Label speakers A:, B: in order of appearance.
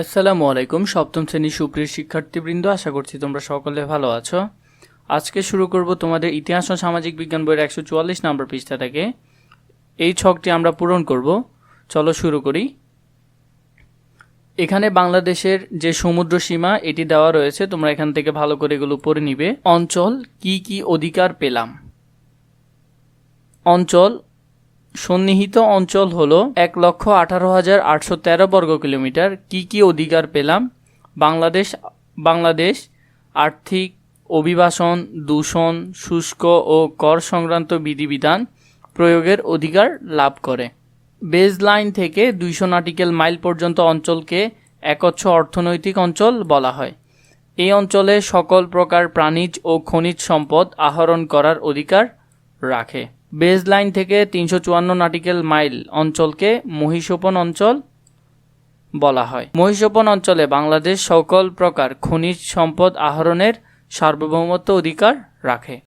A: আসসালামু আলাইকুম, সপ্তম শ্রেণির সুপ্রিয় শিক্ষার্থীবৃন্দ, আশা করছি তোমরা সকলে ভালো আছো। আজকে শুরু করব তোমাদের ইতিহাস ও সামাজিক বিজ্ঞান বইয়ের একশো চুয়াল্লিশ নম্বর পৃষ্ঠা থেকে এই ছকটি আমরা পূরণ করব। চলো শুরু করি। এখানে বাংলাদেশের যে সমুদ্র সীমা, এটি দেওয়া রয়েছে। তোমরা এখান থেকে ভালো করে এগুলো পড়ে নিবে। অঞ্চল, কি কি অধিকার পেলাম? অঞ্চল সন্নিহিত অঞ্চল হলো এক লক্ষ আঠারো হাজার আটশো তেরো বর্গ কিলোমিটার। কি কি অধিকার পেলাম? বাংলাদেশ বাংলাদেশ, আর্থিক, অভিবাসন, দূষণ, শুষ্ক ও কর সংক্রান্ত বিধিবিধান প্রয়োগের অধিকার লাভ করে। বেজ লাইন থেকে দুইশো নাটিক্যাল মাইল পর্যন্ত অঞ্চলকে একচ্ছ অর্থনৈতিক অঞ্চল বলা হয়। এই অঞ্চলে সকল প্রকার প্রাণীজ ও খনিজ সম্পদ আহরণ করার অধিকার রাখে। বেজ লাইন থেকে তিনশো চুয়ান্ন নাটিক্যাল মাইল অঞ্চলকে মহিষোপন অঞ্চল বলা হয়। মহিষোপন অঞ্চলে বাংলাদেশ সকল প্রকার খনিজ সম্পদ আহরণের সার্বভৌমত্ব অধিকার রাখে।